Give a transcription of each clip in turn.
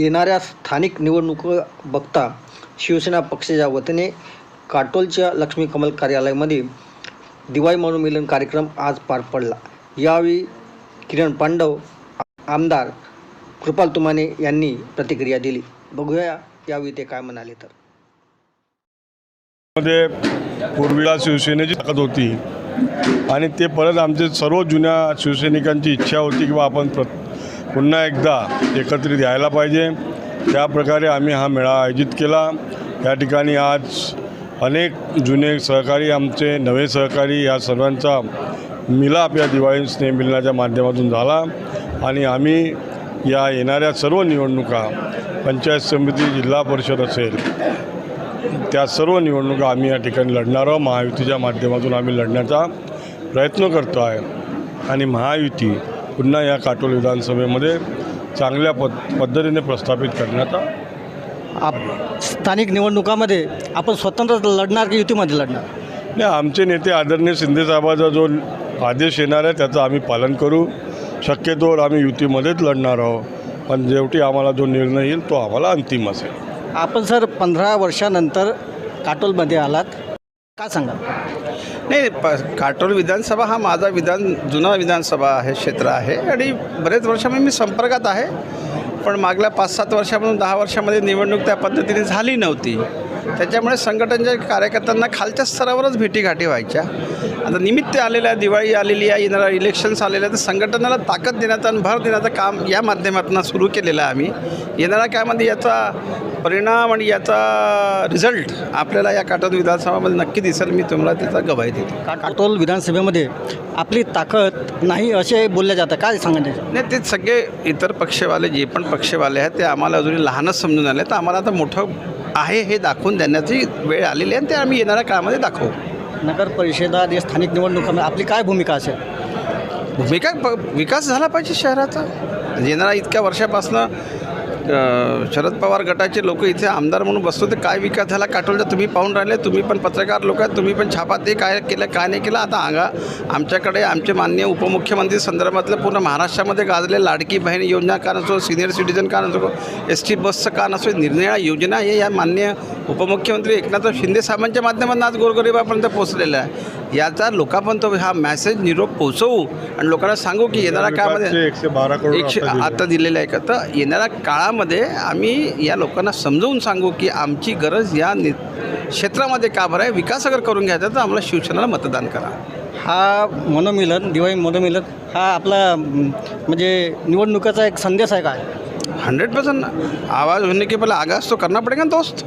येणाऱ्या स्थानिक निवडणूक बघता शिवसेना पक्षाच्या वतीने काटोलच्या लक्ष्मी कमल कार्यालयामध्ये दिवाळी मनोमिलन कार्यक्रम आज पार पडला. यावेळी किरण पांडव आमदार कृपाल तुमाने यांनी प्रतिक्रिया दिली. बघूया यावेळी ते काय म्हणाले तर. मध्ये पूर्वीला शिवसेनेची ताकद होती आणि ते परत आमचे सर्व जुन्या शिवसैनिकांची इच्छा होती की आपण प्र पुन्हा एकदा एकत्रित यायला पाहिजे. त्या प्रकारे आम्ही हा मेळा आयोजित केला. या ठिकाणी आज अनेक जुने सहकारी आमचे नवे सहकारी या सर्वांचा मिलाप या दिवाळी स्नेहमिलनाच्या माध्यमातून झाला. आणि आम्ही या येणाऱ्या सर्व निवडणुका पंचायत समिती जिल्हा परिषद असेल त्या सर्व निवडणुका आम्ही या ठिकाणी लढणार आहोत. महायुतीच्या माध्यमातून आम्ही लढण्याचा प्रयत्न करतो आहे आणि महायुती पुन्हा या काटोल विधानसभेमध्ये चांगल्या पद पद्धतीने प्रस्थापित करण्याचा आप स्थानिक निवडणुकामध्ये आपण स्वतंत्र लढणार की युतीमध्ये लढणार? नाही आमचे नेते आदरणीय शिंदेसाहेबाचा जो आदेश येणार आहे त्याचं आम्ही पालन करू. शक्यतोवर आम्ही युतीमध्येच लढणार आहोत. पण शेवटी आम्हाला जो निर्णय येईल तो आम्हाला अंतिम असेल. आपण सर पंधरा वर्षानंतर काटोलमध्ये आलात. का सांगा नाही प काटोल विधानसभा हा माझा विधान जुना विधानसभा आहे क्षेत्र आहे आणि बरेच वर्षामध्ये मी संपर्कात आहे. पण मागल्या पाच सात वर्षापासून दहा वर्षामध्ये निवडणूक त्या पद्धतीने झाली नव्हती. त्याच्यामुळे संघटनाच्या कार्यकर्त्यांना खालच्या स्तरावरच भेटीगाठी व्हायच्या. आता निमित्त आलेल्या दिवाळी आलेली आहे येणारा इलेक्शन्स आलेलं आहे तर संघटनेला ताकद देण्याचं आणि भर देण्याचं काम या माध्यमातून सुरू केलेलं आहे आम्ही. येणाऱ्या काळामध्ये याचा परिणाम आणि याचा रिझल्ट आपल्याला या काटोल विधानसभामध्ये नक्की दिसेल. मी तुम्हाला त्याचा गवाही देतो. का काटोल विधानसभेमध्ये आपली ताकद नाही असे बोलले जातं काय सांगायचे नाही ते सगळे इतर पक्षवाले जे पण पक्षवाले आहेत ते आम्हाला अजूनही लहानच समजून आले तर आम्हाला आता मोठं आहे हे दाखवून देण्याची वेळ आलेली आहे आणि ते आम्ही येणाऱ्या काळामध्ये दाखवू. नगर परिषदा आणि स्थानिक निवडणुकामध्ये आपली काय भूमिका असेल? भूमिका प विकास झाला पाहिजे शहराचा. येणाऱ्या इतक्या वर्षापासनं शरद पवार गटाचे लोक इथे आमदार म्हणून बसतो ते काय विकास झाला? काटोलचा तुम्ही पाहून राहिले तुम्ही पण पत्रकार लोक आहेत तुम्ही पण छापा ते काय केलं काय नाही केलं? आता आगा आमच्याकडे आमचे माननीय उपमुख्यमंत्री संदर्भातलं पूर्ण महाराष्ट्रामध्ये गाजले लाडकी बहीण योजना का नसो सिनियर सिटीजन का नसो एस टी बसचं का नसो निर्निळा योजना हे या माननीय उपमुख्यमंत्री एकनाथ शिंदे साहेबांच्या माध्यमातून आज गोरगरिबापर्यंत पोहोचलेलं आहे. याचा लोकांपर्यंत हा मॅसेज निरोप पोहोचवू आणि लोकांना सांगू की येणाऱ्या काळामध्ये एकशे बारा करोड एकशे आता दिले. आता दिलेलं आहे का तर येणाऱ्या काळामध्ये आम्ही या लोकांना समजवून सांगू की आमची गरज या नि क्षेत्रामध्ये का बरं आहे? विकास अगर करून घ्यायचा तर आम्हाला शिवसेनेला मतदान करा. हा मनोमिलन दिवाळी मनोमिलन हा आपला म्हणजे निवडणुकाचा एक संदेश आहे काय हंड्रेड परसेंट आवाज़ होने के पहले आगाज़ तो करना पड़ेगा दोस्त।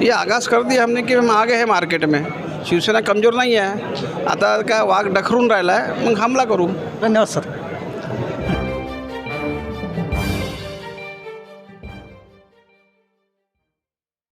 ये आगाज़ कर दिया हमने कि हम आ गए हैं मार्केट में। शिवसेना कमज़ोर नहीं है। आता का वाघ डखरून राहिला आहे मग हमला करूँ। धन्यवाद सर।